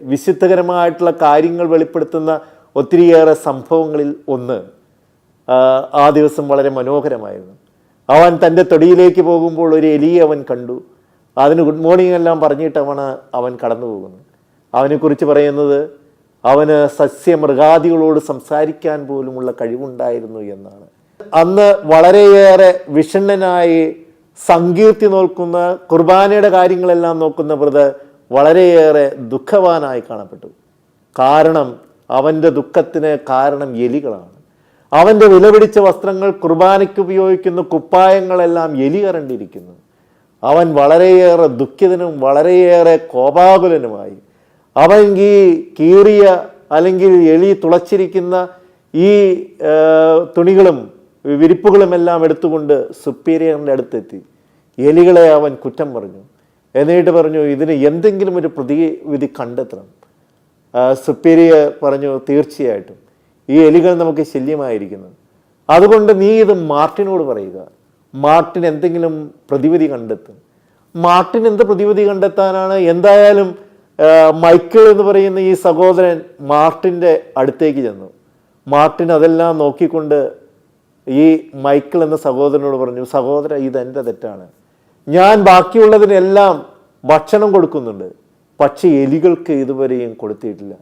വിശുദ്ധകരമായിട്ടുള്ള കാര്യങ്ങൾ വെളിപ്പെടുത്തുന്ന ഒത്തിരിയേറെ സംഭവങ്ങളിൽ ഒന്ന് ആ, ദിവസം വളരെ മനോഹരമായിരുന്നു. അവൻ തന്റെ തൊടിയിലേക്ക് പോകുമ്പോൾ ഒരു എലിയെ അവൻ കണ്ടു. അതിന് ഗുഡ് മോർണിംഗ് എല്ലാം പറഞ്ഞിട്ടവണ് അവൻ കടന്നു പോകുന്നു. അവനെക്കുറിച്ച് പറയുന്നത് അവന് സസ്യമൃഗാദികളോട് സംസാരിക്കാൻ പോലുമുള്ള കഴിവുണ്ടായിരുന്നു എന്നാണ്. അന്ന് വളരെയേറെ വിഷണ്ണനായി സങ്കീർത്തി നോക്കുന്ന കുർബാനയുടെ കാര്യങ്ങളെല്ലാം നോക്കുന്ന ബ്രദർ വളരെയേറെ ദുഃഖവാനായി കാണപ്പെട്ടു. കാരണം അവന്റെ ദുഃഖത്തിന് കാരണം എലികളാണ്. അവന്റെ വിലപിടിച്ച വസ്ത്രങ്ങൾ കുർബാനയ്ക്ക് ഉപയോഗിക്കുന്ന കുപ്പായങ്ങളെല്ലാം എലി കരണ്ടിരിക്കുന്നു. അവൻ വളരെയേറെ ദുഃഖിതനും വളരെയേറെ കോപാകുലനുമായി. അവൻ ഈ കീറിയ അല്ലെങ്കിൽ എലി തുളച്ചിരിക്കുന്ന ഈ തുണികളും വിരിപ്പുകളുമെല്ലാം എടുത്തുകൊണ്ട് സുപ്പീരിയറിന്റെ അടുത്തെത്തി. എലികളെ അവൻ കുറ്റം പറഞ്ഞു. എന്നിട്ട് പറഞ്ഞു ഇതിന് എന്തെങ്കിലും ഒരു പ്രതിവിധി കണ്ടെത്തണം. സുപ്പീരിയർ പറഞ്ഞു തീർച്ചയായിട്ടും. ഈ എലികൾ നമുക്ക് ശല്യമായിരിക്കുന്നു. അതുകൊണ്ട് നീ ഇത് മാർട്ടിനോട് പറയുക. മാർട്ടിൻ എന്തെങ്കിലും പ്രതിവിധി കണ്ടെത്തും. മാർട്ടിൻ എന്ത് പ്രതിവിധി കണ്ടെത്താനാണ്? എന്തായാലും മൈക്കിൾ എന്ന് പറയുന്ന ഈ സഹോദരൻ മാർട്ടിന്റെ അടുത്തേക്ക് ചെന്നു. മാർട്ടിൻ അതെല്ലാം നോക്കിക്കൊണ്ട് ഈ മൈക്കിൾ എന്ന സഹോദരനോട് പറഞ്ഞു സഹോദര ഇതെന്റെ തെറ്റാണ്. ഞാൻ ബാക്കിയുള്ളതിനെല്ലാം ഭക്ഷണം കൊടുക്കുന്നുണ്ട്. പക്ഷേ എലികൾക്ക് ഇതുവരെയും കൊടുത്തിട്ടില്ല.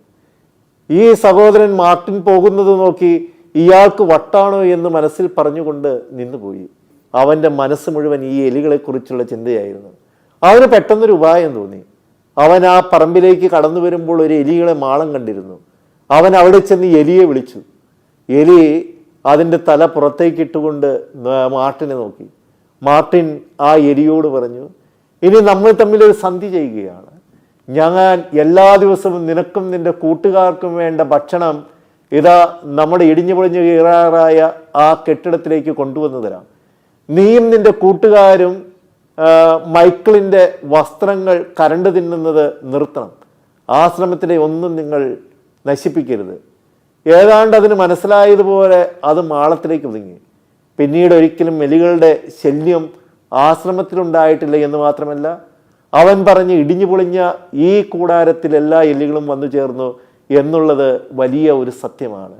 ഈ സഹോദരൻ മാർട്ടിൻ പോകുന്നത് നോക്കി ഇയാൾക്ക് വട്ടാണോ എന്ന് മനസ്സിൽ പറഞ്ഞുകൊണ്ട് നിന്നുപോയി. അവന്റെ മനസ്സ് മുഴുവൻ ഈ എലികളെക്കുറിച്ചുള്ള ചിന്തയായിരുന്നു. അവന് പെട്ടെന്നൊരു ഉപായം തോന്നി. അവൻ ആ പറമ്പിലേക്ക് കടന്നു വരുമ്പോൾ ഒരു എലികളെ മാളം കണ്ടിരുന്നു. അവൻ അവിടെ ചെന്ന് എലിയെ വിളിച്ചു. എലി അതിന്റെ തല പുറത്തേക്കിട്ടുകൊണ്ട് മാർട്ടിനെ നോക്കി. മാർട്ടിൻ ആ എലിയോട് പറഞ്ഞു ഇനി നമ്മൾ തമ്മിൽ ഒരു സന്ധി ചെയ്യുകയാണ്. ഞാൻ എല്ലാ ദിവസവും നിനക്കും നിന്റെ കൂട്ടുകാർക്കും വേണ്ട ഭക്ഷണം ഇതാ നമ്മുടെ ഇടിഞ്ഞു പൊളിഞ്ഞു കീറാറായ ആ കെട്ടിടത്തിലേക്ക് കൊണ്ടുവന്നു തരാം നീയും നിന്റെ കൂട്ടുകാരും മൈക്കിളിന്റെ വസ്ത്രങ്ങൾ കരണ്ട് തിന്നുന്നത് നിർത്തണം. ആശ്രമത്തിലെ ഒന്നും നിങ്ങൾ നശിപ്പിക്കരുത്. ഏതാണ്ട് അതിന് മനസ്സിലായതുപോലെ അത് മാളത്തിലേക്ക് ഒതുങ്ങി. പിന്നീട് ഒരിക്കലും എലികളുടെ ശല്യം ആശ്രമത്തിലുണ്ടായിട്ടില്ല എന്ന് മാത്രമല്ല അവൻ പറഞ്ഞ് ഇടിഞ്ഞു പൊളിഞ്ഞ ഈ കൂടാരത്തിൽ എല്ലാ എലികളും വന്നു ചേർന്നു എന്നുള്ളത് വലിയ ഒരു സത്യമാണ്.